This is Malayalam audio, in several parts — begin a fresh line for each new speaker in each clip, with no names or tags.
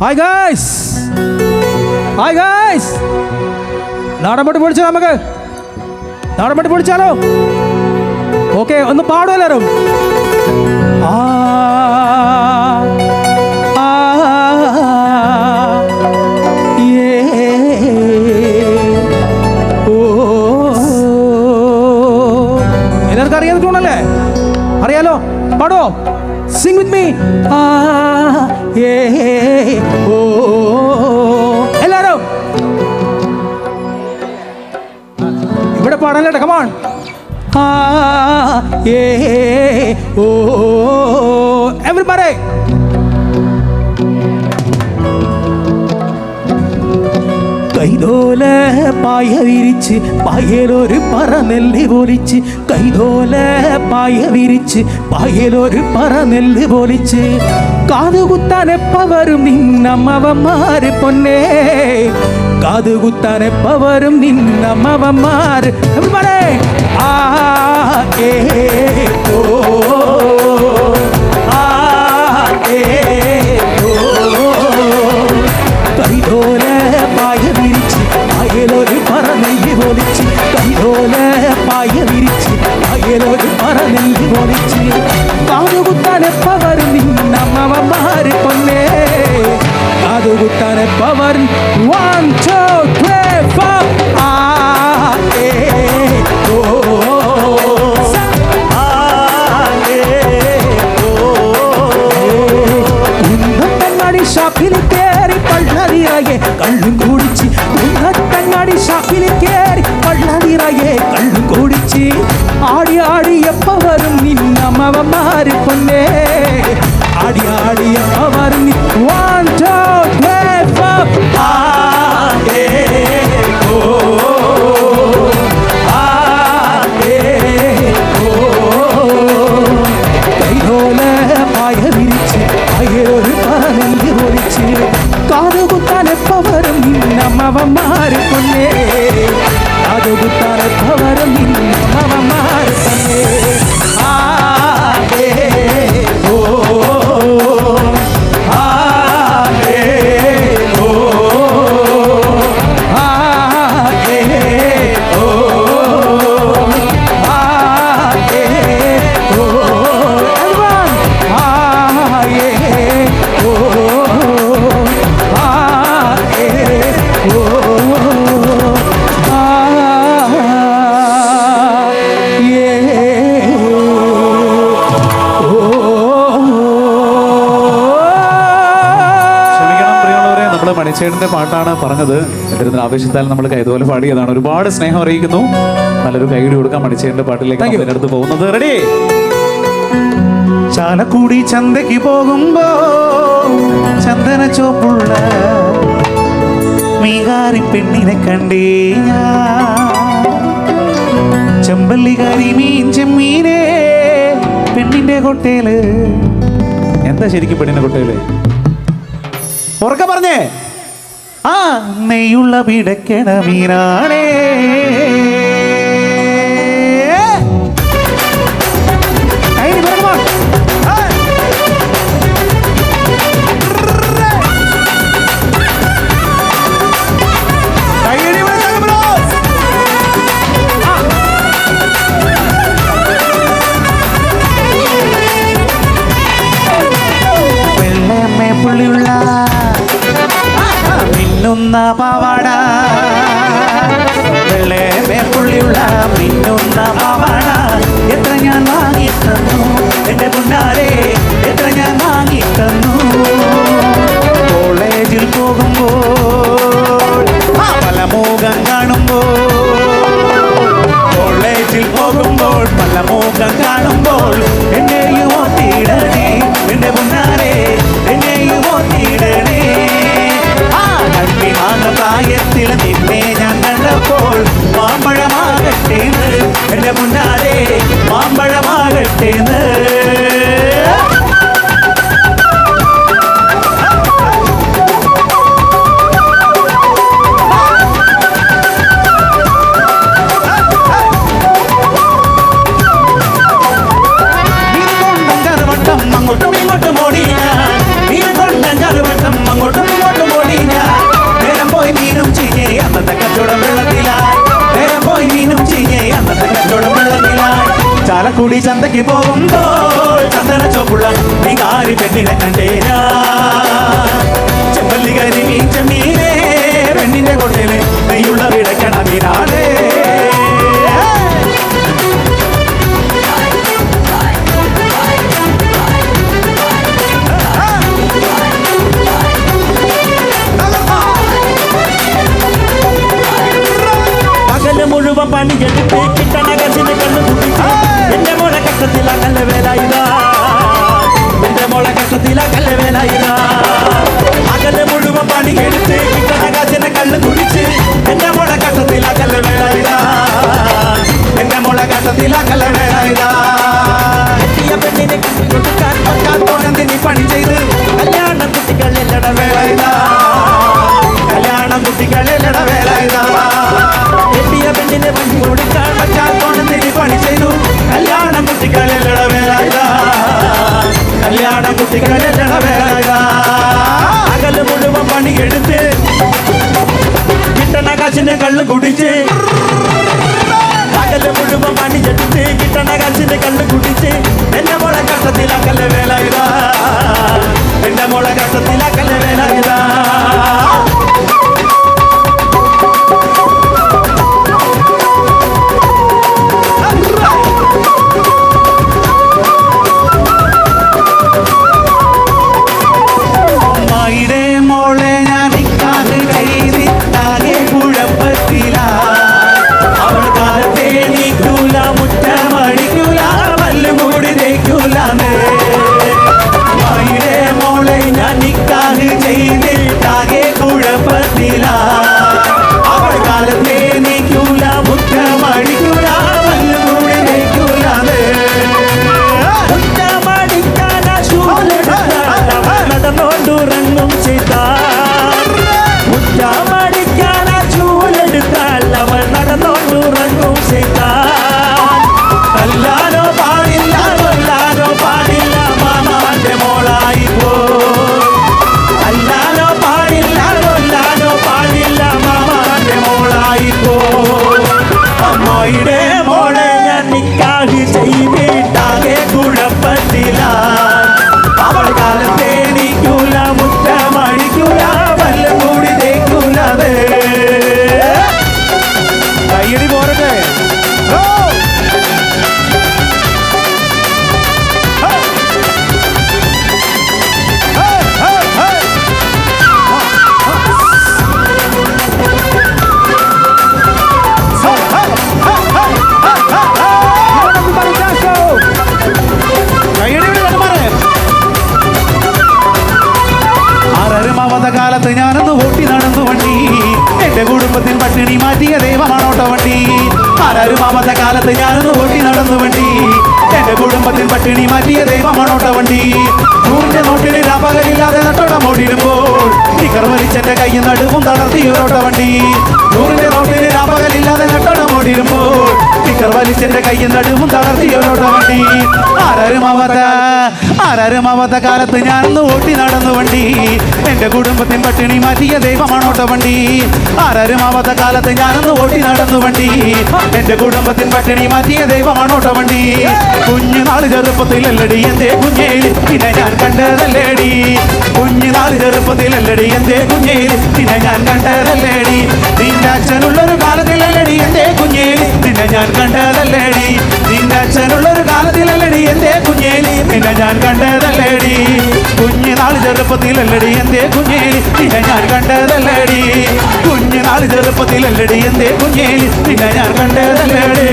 ഹായ് ഗൈസ് ഹായ് ഗൈസ് നാടൻ പൊളിച്ചാ നമുക്ക്? നാടൻ പട്ടി പൊളിച്ചാലോ? ഓക്കെ ഒന്ന് പാടും എല്ലാവരും ആ ആ, ഏ, ഓ. എല്ലാവർക്കും അറിയാവുന്ന പാടോ സിംഗ് വിത്ത് മീ ആ ഏ ഓ എല്ലാരും ഇവിടെ പാടാൻ കേട്ടോ കമാൺ ആ ഏ ഓ പായ വിരിച്ച് പായലൊരു പറ നെല്ല് പൊലിച്ച് കൈതോല പായ വിരിച്ച് പായലൊരു പറ നെല്ല് പൊലിച്ച് കാതുകുത്താൻ എപ്പ വരും നിന്നമ്മവന്മാര് പൊന്നേ കാതുകുത്താൻ എപ്പ വരും നിന്നമ്മവന്മാര് Everybody! ആ ഏ ഓ പായ വിരിച്ച് പായലൊരു പറനെല്ലി പൊലിച്ച് കാതുകുത്താനെപ്പ വരും നിന്നമ്മവന്മാര് പൊന്നേ കാതുകുത്താനെപ്പ വരും വൺ ടു ത്രീ ഫോർ ആ ഏ ഓ ആ ഏ ഓ ഉന്നത്തങ്ങാടി ഷാപ്പിൽ കയറി പള്ളനിറയെ കള്ളും
മണിച്ചേട്ടന്റെ പാട്ടാണ് പറഞ്ഞത്. എന്നിരുന്ന ആവേശത്താൽ നമ്മൾ കൈതുപോലെ പാടിയതാണ്. ഒരുപാട് സ്നേഹം അറിയിക്കുന്നു. നല്ലൊരു കൈകടി കൊടുക്കാൻ മണിച്ചേട്ടന്റെ പാട്ടിലേക്ക് ഇതിനടുത്ത് പോകുന്നത്. റെഡി ചാലക്കുടി ചന്തയ്ക്ക് പോകുമ്പോ ചന്ദന ചോപ്പുള്ള മീകാരി പെണ്ണിനെ കണ്ടേ ചെമ്പല്ലികാരി മീൻ ചെമ്മീനെ പെണ്ണിന്റെ കൊട്ടേൽ. എന്താ ശരിക്കും പെണ്ണിന്റെ കൊട്ടേൽ? ഉറക്കെ പറഞ്ഞേ. ആ നെയ്യുള്ള വിടക്കണ മീനാണേ പ്രായത്തിൽ നിന്നെ ഞാൻ കണ്ടപ്പോൾ മാമ്പഴമാകട്ടേന്ന് എന്റെ മുന്നാലെ മാമ്പഴമാകട്ടേന്ന് ചാലക്കുടി ചന്തയ്ക്ക് പോകുമ്പോൾ ചന്ദന ചോപ്പുള്ള വികാരി പെണ്ണിനെ
മുഴുവൻ പണിയെടുത്ത് കിട്ടണ കസിന് കണ്ണു കുടിച്ച് എന്റെ മോളെ കഷ്ടത്തില കല്ല വേല ഇതാ എന്റെ മോളെ കഷ്ടത്തില കല്ല വേല ഇതാ പകൽ മുഴുവൻ പണിയെടുത്ത് കിട്ടണ കസിന് കള്ളു കുടിച്ച്. എന്റെ മോളെ കഷ്ടത്തില കല്ല വേല ഇതാ
എന്റെ മോളെ കഷ്ടത്തില കല്ലവേല ഇതാ
പെണ്ണിനെ കണ്ണു കൊടുക്കാൻ
പറ്റാത്തോണെന്തിനി പണി ചെയ്ത്
കല്യാണം
കുട്ടികളെല്ലട വേല ഇതാ
പകൽ മുഴുവൻ പണിയെടുത്ത് കിട്ടണ കാശിന് കള്ളു കുടിച്ച് പകൽ മുഴുവൻ പണിയെടുത്ത് കിട്ടണ കാശിന് കള്ളു കുടിച്ച് എന്റെ മോളെ കഷ്ടത്തിലാക്കല്ലേ വേല ഇതാ എന്റെ മോളെ കഷ്ടത്തിലാക്കല്ലേ വേല ഇതാ
എന്റെ കുടുംബത്തിൽ പട്ടിണി മാറ്റിയ ദൈവമാണോട്ടോ വണ്ടി നൂറിന്റെ നോട്ടിന് രാപകലില്ലാതെ നട്ടോടം ഓടിടുമ്പോൾ നിക്കർ വലിച്ചെന്റെ കയ്യിൽ നടുവും തളർത്തി ഒരോട്ട വണ്ടി. നൂറിന്റെ നോട്ടിന് രാപകലില്ലാതെ നട്ടോടം ഓടിടുമ്പോൾ നിക്കർ വലിച്ചെന്റെ കയ്യിൽ നടുവും തളർത്തി ഒരോട്ട വണ്ടി. ആരരുമാവാത്ത ആരരുമാവാത്ത കാലത്ത് ഞാൻ ഓട്ടി നടന്നു വണ്ടി. എന്റെ കുടുംബത്തിൻ പട്ടിണി മാറ്റിയ ദൈവമാണോട്ടോ വണ്ടി. ആവാത്ത കാലത്ത് ഞാനൊന്ന് ഓട്ടി നടന്നു വണ്ടി. എന്റെ കുടുംബത്തിൻ പട്ടിണി മാറ്റിയ കുഞ്ഞു വണ്ടി. ചെറുപ്പത്തിൽ അല്ലടി എന്റെ കുഞ്ഞേ പിന്നെ ഞാൻ കണ്ടതല്ലേടി? കുഞ്ഞുനാൾ ചെറുപ്പത്തിലല്ലടി എന്റെ കുഞ്ഞേ നിന്നെ ഞാൻ കണ്ടതല്ലേടി? നിന്റെ അച്ഛനുള്ളൊരു കാലത്തിലല്ലടി എന്റെ കുഞ്ഞേ നിന്നെ ഞാൻ കണ്ടതല്ലേടി? നിന്റെ അച്ഛനുള്ളൊരു കാലത്തിലല്ലടി എന്റെ കുഞ്ഞേ നിന്നെ ഞാൻ കണ്ടതല്ലേടി? കുഞ്ഞുനാൾ ചെറുപ്പത്തിലല്ലടി എന്റെ കുഞ്ഞേ നിന്നെ ഞാൻ കണ്ടതല്ലേടി? കുഞ്ഞുനാൾ ചെറുപ്പത്തിലല്ലടി എന്റെ കുഞ്ഞേ നിന്നെ ഞാൻ കണ്ടതല്ലേടി?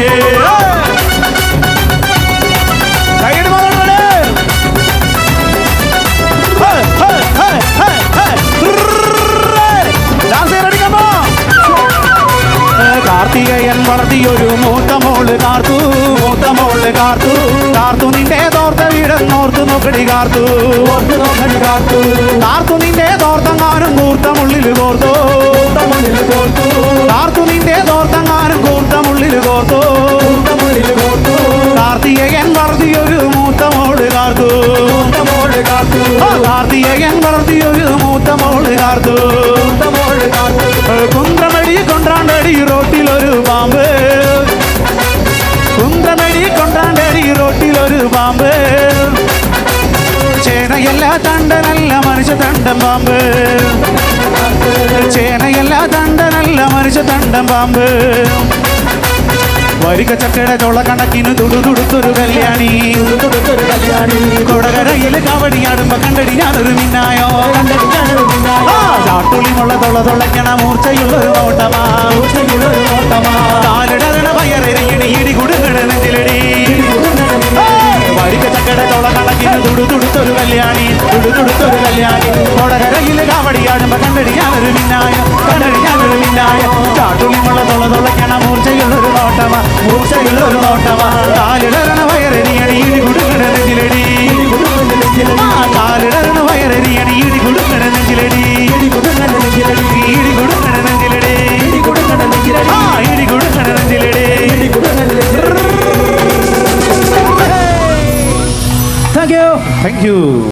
മോൾ കാർത്തു. കാർത്തു നിന്റെ തോർത്ത വീടെന്നോർത്ത് നോക്കടി കാർത്തു. ഓർത്ത് നോക്കടി കാർത്തു. കാർത്തു നിന്റെ തോർത്തങ്ങാനും കൂർത്തമുള്ളിൽ കോർത്തു. കൂർത്തമുള്ളിൽ കോർത്തു. കാർത്തു നിന്റെ തോർത്തങ്ങാനും കൂർത്തമുള്ളിൽ കോർത്തു. പാമ്പ്. ചേനയല്ല തണ്ടനല്ല മനുഷ്യ തണ്ടൻ പാമ്പ്. ചേനയല്ല തണ്ടനല്ല മനുഷ്യ തണ്ടൻ പാമ്പ്. വരിക ചക്കയുടെ തൊള്ള കണക്കിന് തുടുതുടുത്തൊരു കല്യാണി. കൊടകരയിൽ കാവടിയാടുമ്പോ കണ്ടടി ഞാനൊരു മിന്നായോ?
കണ്ടടി
മുള്ള തൊള തുളയ്ക്കണ മൂർച്ചയുള്ളൊരു നോട്ടമാ.
ഊർജയിലൊരു നോട്ടമാ.
കാലിടരണ വയറെരിയണി ഇടി കുടുങ്ങണ നെഞ്ചിലടി.
കുടുങ്ങണ മിന്നായം.
വരിക ചക്കയുടെ കണക്കിന് തുടുതുടുത്തൊരു കല്യാണി തുടുതുടുത്തൊരു കല്യാണി കൊടകരയിൽ കാവടിയാടുമ്പോ കണ്ടടി മിന്നായ മിന്നായം മിന്നായ ചാട്ടുളിമുള്ള തൊള്ള തൊള്ളയ്ക്കണ മൂർച്ചയുള്ളൊരു നോട്ടമാ മൂർച്ചയുള്ളൊരു നോട്ടമാ കാലിടരണ വയറെരിയണി thank you.